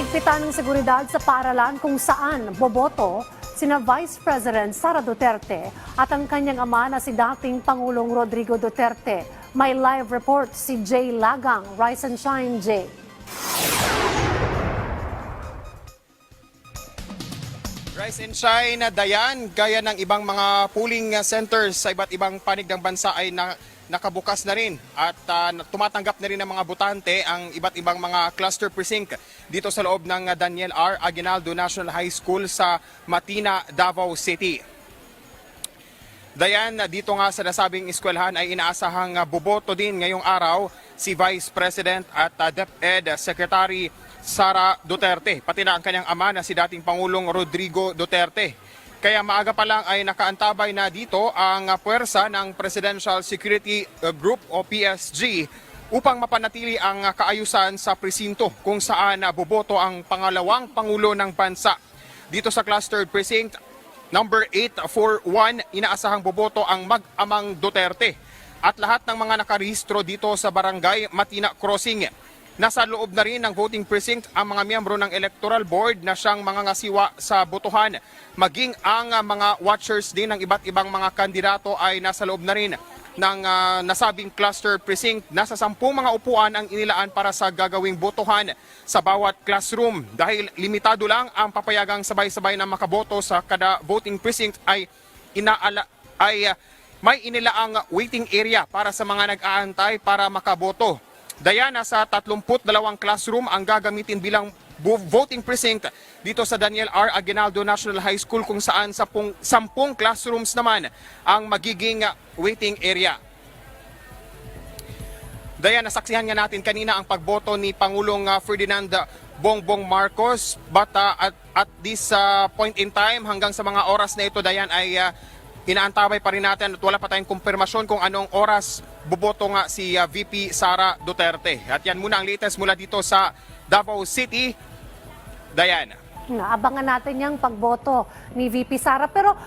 Hinigpitan ng seguridad sa paralan kung saan boboto sina Vice President Sara Duterte at ang kanyang ama na si dating Pangulong Rodrigo Duterte. May live report si Jay Lagang. Rise and shine, Jay. Rise and shine, Dayan, gaya ng ibang mga polling centers sa iba't ibang panig ng bansa ay na, nakabukas na rin at ah, tumatanggap na rin ng mga botante ang iba't ibang mga cluster precinct dito sa loob ng Daniel R. Aguinaldo National High School sa Matina, Davao City. Dayan, dito nga sa nasabing eskwelahan ay inaasahang ah, boboto din ngayong araw si Vice President at ah, DepEd Secretary Sara Duterte, pati na ang kanyang ama na si dating Pangulong Rodrigo Duterte. Kaya maaga pa lang ay nakaantabay na dito ang puwersa ng Presidential Security ah, Group o PSG upang mapanatili ang kaayusan sa presinto kung saan boboto ang pangalawang Pangulo ng bansa. Dito sa clustered precinct, Number 841, inaasahang boboto ang mag-amang Duterte. At lahat ng mga nakarehistro dito sa barangay Matina Crossing. Nasa loob na rin ng voting precinct ang mga miyembro ng electoral board na siyang mga ngasiwa sa botohan. Maging ang mga watchers din ng iba't ibang mga kandidato ay nasa loob na rin ng ah, nasabing cluster precinct. Nasa sampung mga upuan ang inilaan para sa gagawing botohan sa bawat classroom. Dahil limitado lang ang papayagang sabay-sabay na makaboto sa kada voting precinct ay inaala ay ah, may inilaang waiting area para sa mga nag-aantay para makaboto. Dayana sa 32 classroom ang gagamitin bilang voting precinct dito sa Daniel R. Aguinaldo National High School kung saan sa 10 classrooms naman ang magiging waiting area. Daya nasaksihan nga natin kanina ang pagboto ni Pangulong ah, Ferdinand Bongbong Marcos but ah, at, at this ah, point in time hanggang sa mga oras na ito Dayan ay ah, inaantabay pa rin natin at wala pa tayong kumpirmasyon kung anong oras buboto nga si ah, VP Sara Duterte. At yan muna ang latest mula dito sa Davao City. Dayan. Abangan natin yung pagboto ni VP Sara. Pero